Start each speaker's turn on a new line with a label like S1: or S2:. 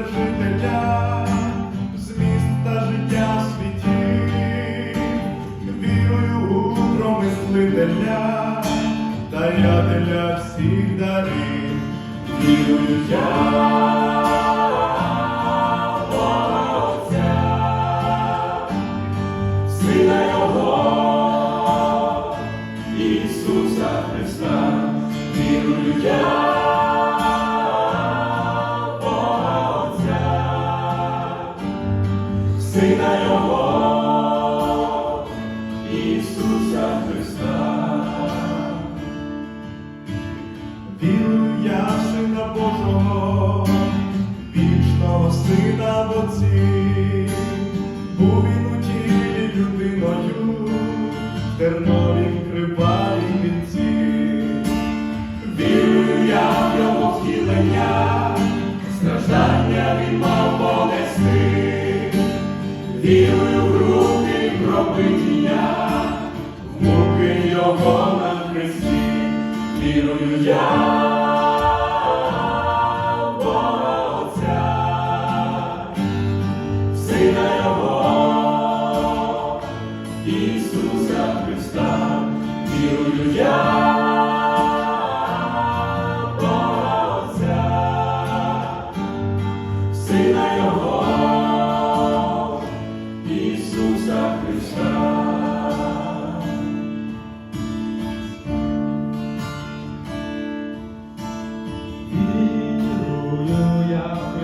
S1: Вседержителя, зміст та життя в світі, вірую у промислителя, дарятеля всіх дарів, вірую я. Ісуса Христа, вірую я. Сина Його, Ісуса Христа. Вірую Сина Божого, вічного Сина в Отці, був він у людиною, терновім кривавій пробиття, муки його на хресті, вірую я, Його, Ісуса Христа, вірую я. Сина Його. Yahweh.